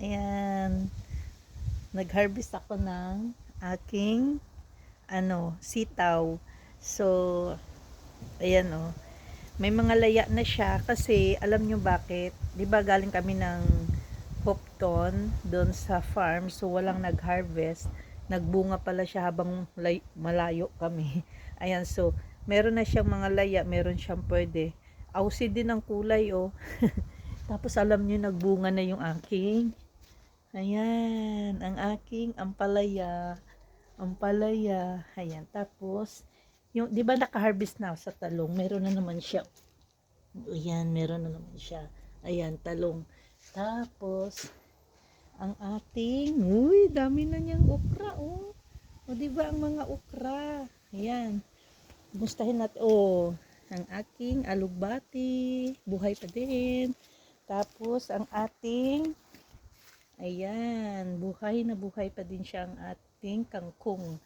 Ayan. Nag-harvest ako ng aking ano, sitaw. So, ayan oh. May mga laya na siya kasi alam nyo bakit? 'Di ba galing kami ng Hopton doon sa farm so walang nag-harvest. Nagbunga pala siya habang lay- malayo kami. Ayan, so meron na siyang mga laya, meron siyang pwede. Ausi din ang kulay oh. Tapos alam niyo nagbunga na yung aking Ayan, ang aking ampalaya. Ampalaya. Ayan, tapos yung 'di ba naka-harvest na sa talong? Meron na naman siya. Ayan, meron na naman siya. Ayan, talong. Tapos ang ating, uy, dami na niyang okra, oh. O, di ba ang mga okra? Ayan. Gustahin natin, oh, ang aking alugbati, buhay pa din. Tapos, ang ating, ayan, buhay na buhay pa din siya ang ating kangkong.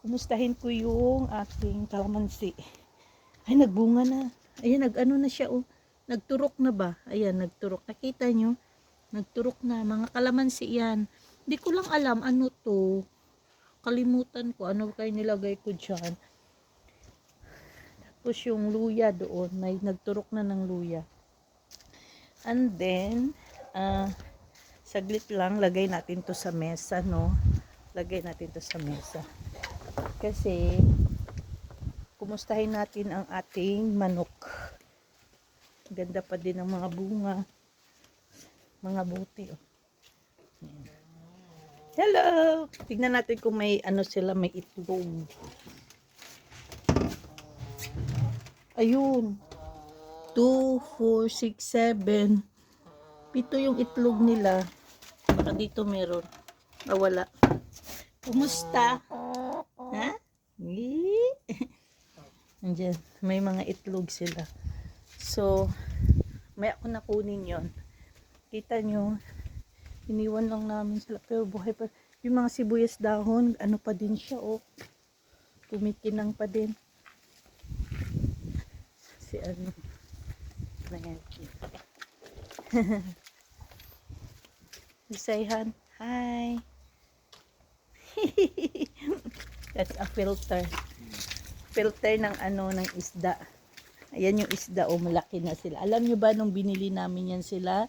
Kumustahin ko yung ating kalamansi. Ay, nagbunga na. Ayan, nag-ano na siya, oh. Nagturok na ba? Ayan, nagturok. Nakita nyo? Nagturok na. Mga kalamansi yan. Hindi ko lang alam ano to. Kalimutan ko. Ano kayo nilagay ko dyan. Tapos yung luya doon. May nagturok na ng luya. And then, ah, saglit lang. Lagay natin to sa mesa, no? Lagay natin to sa mesa. Kasi, kumustahin natin ang ating manok. Ganda pa din ng mga bunga. Mga buti, oh. Hello! Tignan natin kung may ano sila, may itlog. Ayun. 2, 4, 6, 7. Pito yung itlog nila. Baka dito meron. Ah, wala. Kumusta? Ha? Andiyan. May mga itlog sila. So, may ako nakunin yon. Kita nyo, iniwan lang namin sila. Pero buhay pa. Yung mga sibuyas dahon, ano pa din siya, oh. Kumikinang pa din. Si ano. Ayan. Isayhan. Hi. That's a filter. Filter ng ano, ng isda. Ayan yung isda, oh, malaki na sila. Alam nyo ba, nung binili namin yan sila,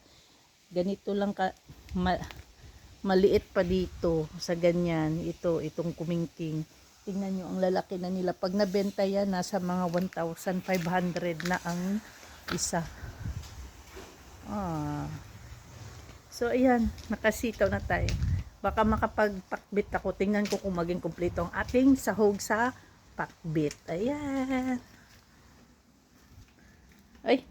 ganito lang ka, ma, maliit pa dito, sa ganyan, ito, itong kumingking. Tingnan nyo, ang lalaki na nila. Pag nabenta yan, nasa mga 1,500 na ang isa. Ah. So, ayan, nakasitaw na tayo. Baka makapagpakbit ako. Tingnan ko kung maging kumpleto ang ating sahog sa pakbit. Ayan. Ay,